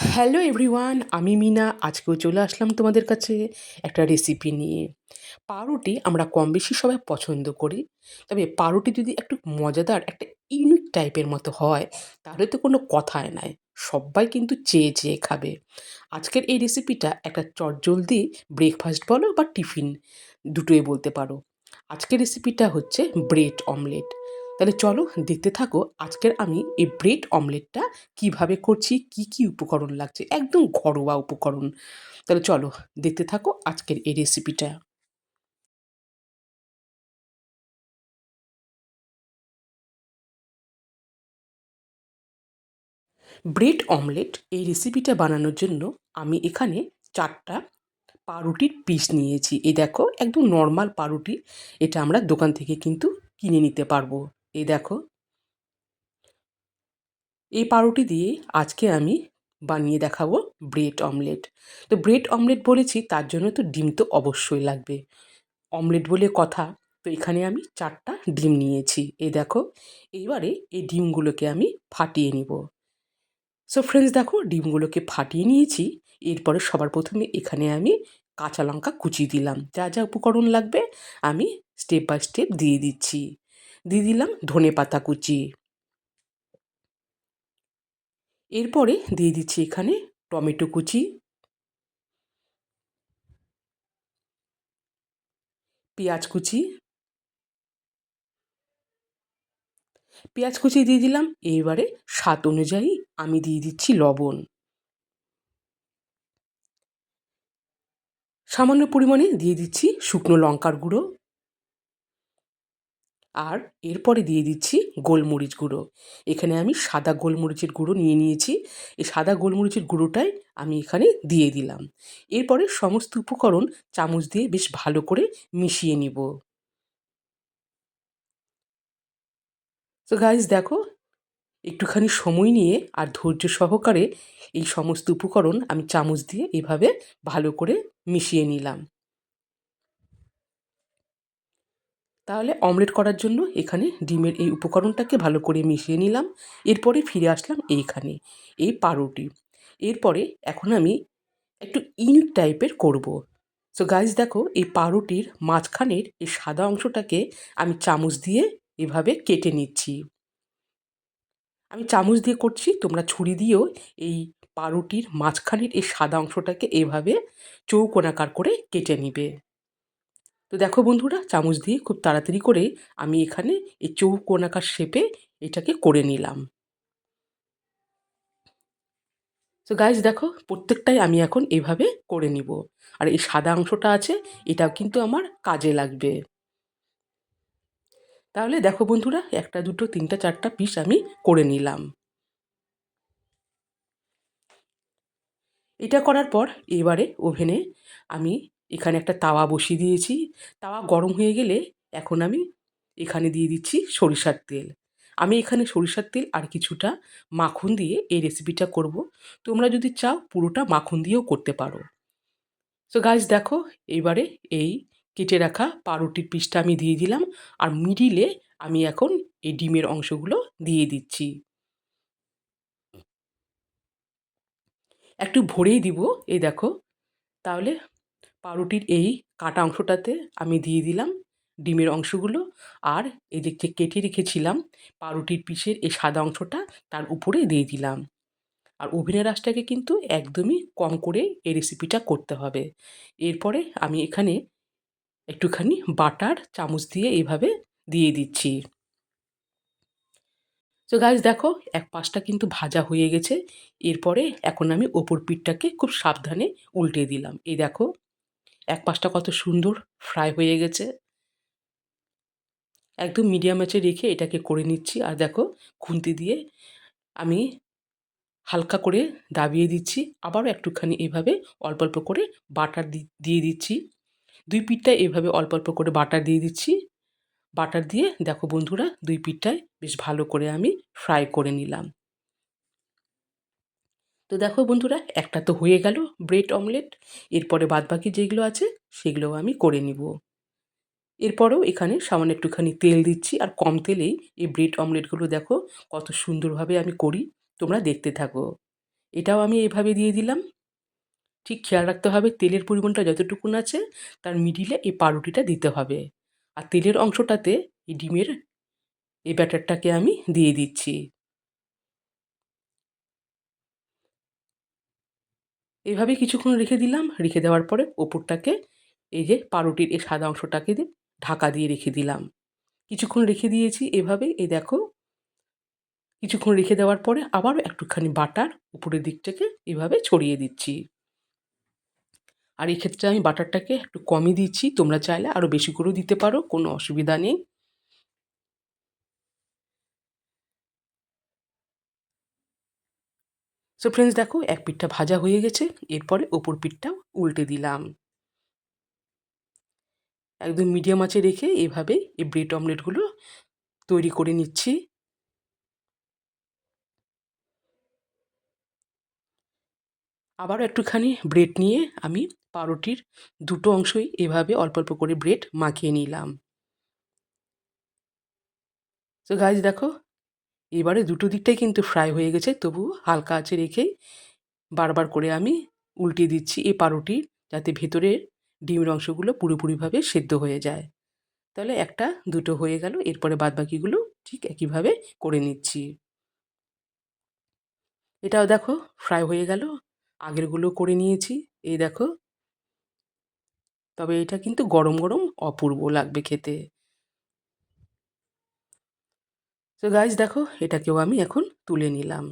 Hello everyone আমি মিনা। আজকেও চলে আসলাম তোমাদের কাছে একটা রেসিপি নিয়ে। পাউরুটি আমরা কম বেশি সবাই পছন্দ করি। তবে পাউরুটি যদি একটু মজাদার, একটা ইউনিক টাইপের মতো হয়, তাহলে তো কোনো কথাই নাই। সবাই কিন্তু চেয়ে চেয়ে খাবে। আজকের এই রেসিপিটা একটা চটজলদি ব্রেকফাস্ট বলো বা টিফিন দুটোই বলতে পারো। আজকের রেসিপিটা হচ্ছে ব্রেড অমলেট তাহলে চলো দেখতে থাকো আজকের আমি এই ব্রেড অমলেটটা কীভাবে করছি, কি কি উপকরণ লাগছে, একদম ঘরোয়া উপকরণ। তাহলে চলো দেখতে থাকো আজকের এই রেসিপিটা ব্রেড অমলেট এই রেসিপিটা বানানোর জন্য আমি এখানে চারটা পাউরুটির পিস নিয়েছি। এই দেখো, একদম নর্মাল পাউরুটি, এটা আমরা দোকান থেকে কিন্তু কিনে নিতে পারব। এই দেখো। এই পাউরুটি দিয়ে আজকে আমি বানিয়ে দেখাবো ব্রেড অমলেট। তো ব্রেড অমলেট বলেছি, তার জন্য তো ডিম তো অবশ্যই লাগবে। অমলেট বলে কথা, তো এখানে আমি চারটা ডিম নিয়েছি। এই দেখো, এইবারে এই ডিমগুলোকে আমি ফাটিয়ে নিব। সো ফ্রেন্ডস দেখো, ডিমগুলোকে ফাটিয়ে নিয়েছি। এরপরে সবার প্রথমে এখানে আমি কাঁচা লঙ্কা কুচি দিলাম। যা যা উপকরণ লাগবে, আমি স্টেপ বাই স্টেপ দিয়ে দিচ্ছি। দিয়ে দিলাম ধনে পাতা কুচি। এরপরে দিয়ে দিচ্ছি এখানে টমেটো কুচি। পেঁয়াজ কুচি। পেঁয়াজ কুচি দিয়ে দিলাম এইবারে স্বাদ অনুযায়ী আমি দিয়ে দিচ্ছি লবণ। সামান্য পরিমাণে দিয়ে দিচ্ছি শুকনো লঙ্কার গুঁড়ো। আর এরপরে দিয়ে দিচ্ছি গোলমরিচ গুঁড়ো। এখানে আমি সাদা গোলমরিচের গুঁড়ো নিয়ে নিয়েছি। এই সাদা গোলমরিচের গুঁড়োটাই আমি এখানে দিয়ে দিলাম। এরপরে সমস্ত উপকরণ চামচ দিয়ে বেশ ভালো করে মিশিয়ে নিব। তো গাইজ দেখো, একটুখানি সময় নিয়ে আর ধৈর্য সহকারে এই সমস্ত উপকরণ আমি চামচ দিয়ে এভাবে ভালো করে মিশিয়ে নিলাম। তাহলে অমলেট করার জন্য এখানে ডিমের এই উপকরণটাকে ভালো করে মিশিয়ে নিলাম। এরপরে ফিরে আসলাম এইখানে, এই পাউরুটি এরপরে এখন আমি একটু ইউনিক টাইপের করব। সো গাইজ দেখো, এই পাউরুটির মাঝখানের এই সাদা অংশটাকে আমি চামচ দিয়ে এভাবে কেটে নিচ্ছি। আমি চামচ দিয়ে করছি, তোমরা ছুরি দিয়েও এই পাউরুটির মাঝখানের এই সাদা অংশটাকে এভাবে চৌকোনাকার করে কেটে নিবে। তো দেখো বন্ধুরা, চামচ দিয়ে খুব তাড়াতাড়ি করে আমি এখানে এই চৌকোনাকার শেপে এটাকে করে নিলাম। তো গাইজ দেখো প্রত্যেকটাই আমি এখন এভাবে করে নিব। আর এই সাদা অংশটা আছে, এটাও কিন্তু আমার কাজে লাগবে। তাহলে দেখো বন্ধুরা, একটা, দুটো, তিনটা, চারটা পিস আমি করে নিলাম। এটা করার পর এবারে ওভেনে আমি এখানে একটা তাওয়া বসিয়ে দিয়েছি। তাওয়া গরম হয়ে গেলে এখন আমি এখানে দিয়ে দিচ্ছি সরিষার তেল। আমি এখানে সরিষার তেল আর কিছুটা মাখন দিয়ে এই রেসিপিটা করব। তোমরা যদি চাও পুরোটা মাখন দিয়েও করতে পারো। সো গাছ দেখো, এবারে এই কেটে রাখা পাউরুটির পিসটা আমি দিয়ে দিলাম আর মিডিলে আমি এখন এই ডিমের অংশগুলো দিয়ে দিচ্ছি। একটু ভরেই দিব, এই দেখো। তাহলে পাউরুটির এই কাটা অংশটাতে আমি দিয়ে দিলাম ডিমের অংশগুলো। আর এই যে কেটে রেখেছিলাম পাউরুটির পিসের এই সাদা অংশটা তার উপরে দিয়ে দিলাম। আর ওভেনের আঁচটাকে কিন্তু একদমই কম করে এই রেসিপিটা করতে হবে। এরপরে আমি এখানে একটুখানি বাটার চামচ দিয়ে এভাবে দিয়ে দিচ্ছি। তো গাছ দেখো, এক পাশটা কিন্তু ভাজা হয়ে গেছে। এরপরে এখন আমি ওপর পিঠটাকে খুব সাবধানে উল্টে দিলাম। এই দেখো এক পাশটা কত সুন্দর ফ্রাই হয়ে গেছে। একদম মিডিয়াম আঁচে রেখে এটাকে করে নিচ্ছি। আর দেখো, খুন্তি দিয়ে আমি হালকা করে দাবিয়ে দিচ্ছি। আবারও একটুখানি এভাবে অল্প অল্প করে বাটার দিয়ে দিচ্ছি। দুই পিঠটায় এভাবে অল্প অল্প করে বাটার দিয়ে দিচ্ছি। বাটার দিয়ে দেখো বন্ধুরা, দুই পিঠটায় বেশ ভালো করে আমি ফ্রাই করে নিলাম। তো দেখো বন্ধুরা, একটা তো হয়ে গেল, ব্রেড অমলেট। এরপরে বাদবাকি যেগুলো আছে, সেগুলোও আমি করে নিব। এরপরেও এখানে সামান্য একটুখানি তেল দিচ্ছি, আর কম তেলেই এই ব্রেড অমলেটগুলো দেখো কত সুন্দরভাবে আমি করি, তোমরা দেখতে থাকো। এটাও আমি এভাবে দিয়ে দিলাম। ঠিক খেয়াল রাখতে হবে, তেলের পরিমাণটা যতটুকুন আছে, তার মিডিলে এই পাউরুটিটা দিতে হবে। আর তেলের অংশটাতে এই ডিমের এই ব্যাটারটাকে আমি দিয়ে দিচ্ছি। এভাবে কিছুক্ষণ রেখে দিলাম। রেখে দেওয়ার পরে ওপরটাকে এই যে পাউরুটির এই সাদা অংশটাকে দিয়ে ঢাকা দিয়ে রেখে দিলাম। কিছুক্ষণ রেখে দিয়েছি এভাবে। এই দেখো, কিছুক্ষণ রেখে দেওয়ার পরে আবারও একটুখানি বাটার উপরের দিকটাকে এভাবে ছড়িয়ে দিচ্ছি। আর এক্ষেত্রে আমি বাটারটাকে একটু কমই দিচ্ছি। তোমরা চাইলে আরও বেশি করেও দিতে পারো, কোনো অসুবিধা নেই। সো ফ্রেন্ডস দেখো, এক পিঠটা ভাজা হয়ে গেছে, এরপরে ওপর পিঠটাও উল্টে দিলাম। একদম মিডিয়াম আঁচে রেখে এভাবে এই ব্রেড অমলেটগুলো তৈরি করে নিচ্ছি। আবারও একটুখানি ব্রেড নিয়ে আমি পাউরুটির দুটো অংশই এভাবে অল্প অল্প করে ব্রেড মাখিয়ে নিলাম। তো গাছ দেখো এবারে দুটো দিকটাই কিন্তু ফ্রাই হয়ে গেছে। তবু হালকা আঁচে রেখেই বারবার করে আমি উল্টিয়ে দিচ্ছি এই পাউরুটির যাতে ভেতরের ডিমের অংশগুলো পুরোপুরিভাবে সেদ্ধ হয়ে যায়। তাহলে একটা, দুটো হয়ে গেল। এরপরে বাদবাকিগুলো ঠিক একইভাবে করে নিচ্ছি। এটাও দেখো ফ্রাই হয়ে গেল। আগেরগুলো করে নিয়েছি। এই দেখো। তবে এটা কিন্তু গরম গরম অপূর্ব লাগবে খেতে। তো গাইজ দেখো, এটাকেও আমি এখন তুলে নিলাম।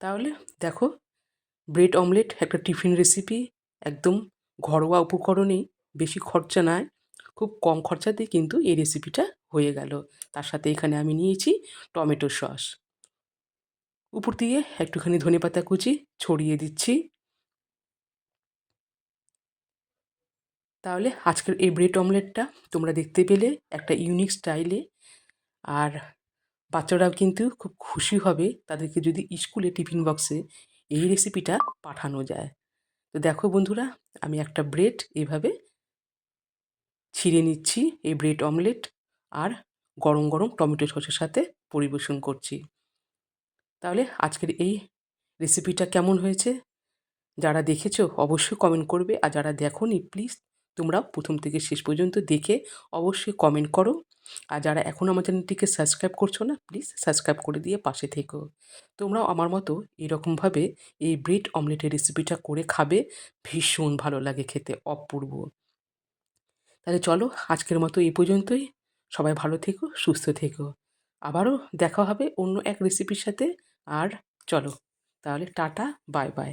তাহলে দেখো, ব্রেড অমলেট, একটা টিফিন রেসিপি একদম ঘরোয়া উপকরণেই বেশি খরচা নয়, খুব কম খরচাতে কিন্তু এই রেসিপিটা হয়ে গেল। তার সাথে এখানে আমি নিয়েছি টমেটো সস। উপর দিয়ে একটুখানি ধনে পাতা কুচি ছড়িয়ে দিচ্ছি। তাহলে আজকের এই ব্রেড অমলেটটা তোমরা দেখতে পেলে একটা ইউনিক স্টাইলে আর বাচ্চারাও কিন্তু খুব খুশি হবে তাদেরকে যদি স্কুলে টিফিন বক্সে এই রেসিপিটা পাঠানো যায়। তো দেখো বন্ধুরা, আমি একটা ব্রেড এভাবে ছিঁড়ে নিচ্ছি এই ব্রেড অমলেট আর গরম গরম টমেটো সসের সাথে পরিবেশন করছি। তাহলে আজকের এই রেসিপিটা কেমন হয়েছে? যারা দেখেছ অবশ্যই কমেন্ট করবে, আর যারা দেখো নি প্লিজ তোমরা প্রথম থেকে শেষ পর্যন্ত দেখে অবশ্যই কমেন্ট করো। আর যারা এখন আমার চ্যানেলটিকে সাবস্ক্রাইব করছ না প্লিজ সাবস্ক্রাইব করে দিয়ে পাশে থেকো। তোমরাও আমার মতো এরকমভাবে এই ব্রেড অমলেটের রেসিপিটা করে খাবে, ভীষণ ভালো লাগে খেতে, অপূর্ব। তাহলে চলো আজকের মতো এই পর্যন্তই। সবাই ভালো থেকো, সুস্থ থেকো। আবারও দেখা হবে অন্য এক রেসিপির সাথে। আর চলো, তাহলে টাটা বাই বাই